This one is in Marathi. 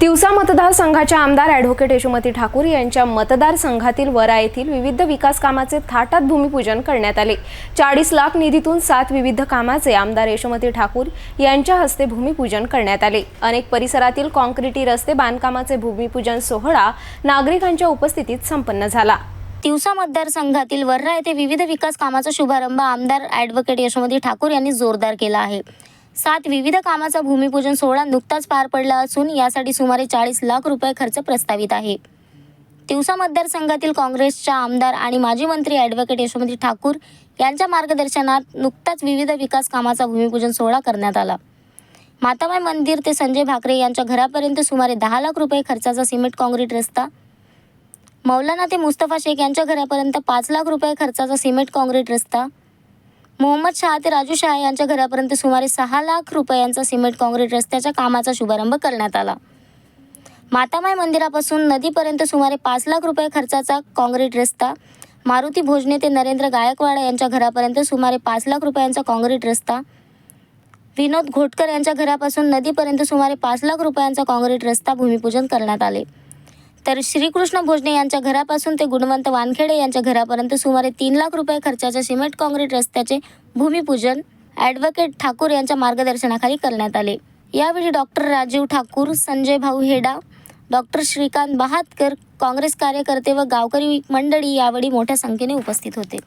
तिवसा मतदारसंघाच्या आमदार ॲडव्होकेट यशोमती ठाकूर यांच्या मतदारसंघातील वरा येथील विविध विकास कामाचे थाटात भूमिपूजन करण्यात आले. चाळीस लाख निधीतून सात विविध कामाचे आमदार यशोमती ठाकूर यांच्या हस्ते भूमिपूजन करण्यात आले. अनेक परिसरातील कॉन्क्रिटी रस्ते बांधकामाचे भूमिपूजन सोहळा नागरिकांच्या उपस्थितीत संपन्न झाला. तिवसा मतदारसंघातील वर्रा येथे विविध विकास कामाचा शुभारंभ आमदार ॲडव्होकेट यशोमती ठाकूर यांनी जोरदार केला आहे. सात विविध कामाचा भूमिपूजन सोहळा नुकताच पार पडला असून यासाठी सुमारे चाळीस लाख रुपये खर्च प्रस्तावित आहे. तिवसा मतदारसंघातील काँग्रेसच्या आमदार आणि माजी मंत्री ॲडव्होकेट यशोमती ठाकूर यांच्या मार्गदर्शनात नुकताच विविध विकास कामाचा भूमिपूजन सोहळा करण्यात आला. माताबाई मंदिर ते संजय भाकरे यांच्या घरापर्यंत सुमारे दहा लाख रुपये खर्चाचा सिमेंट काँक्रीट रस्ता मौलाना ते मुस्तफा शेख यांच्या घरापर्यंत पाच लाख रुपये खर्चाचा सिमेंट काँक्रीट रस्ता मोहम्मद शहा ते राजू शहा यांच्या घरापर्यंत सुमारे सहा लाख रुपयांचा सिमेंट काँक्रीट रस्त्याच्या कामाचा शुभारंभ करण्यात आला. मातामाई मंदिरापासून नदीपर्यंत सुमारे पाच लाख रुपये खर्चाचा काँक्रीट रस्ता मारुती भोजने ते नरेंद्र गायकवाड यांच्या घरापर्यंत सुमारे पाच लाख रुपयांचा काँक्रीट रस्ता विनोद घोटकर यांच्या घरापासून नदीपर्यंत सुमारे पाच लाख रुपयांचा काँक्रीट रस्ता भूमिपूजन करण्यात आले. तर श्रीकृष्ण भोजने यांच्या घरापासून ते गुणवंत वानखेडे यांच्या घरापर्यंत सुमारे तीन लाख रुपये खर्चाच्या सिमेंट काँक्रीट रस्त्याचे भूमिपूजन ॲडव्होकेट ठाकूर यांच्या मार्गदर्शनाखाली करण्यात आले. यावेळी डॉक्टर राजीव ठाकूर संजय भाऊ हेडा डॉक्टर श्रीकांत बहातकर काँग्रेस कार्यकर्ते व गावकरी मंडळी यावेळी मोठ्या संख्येने उपस्थित होते.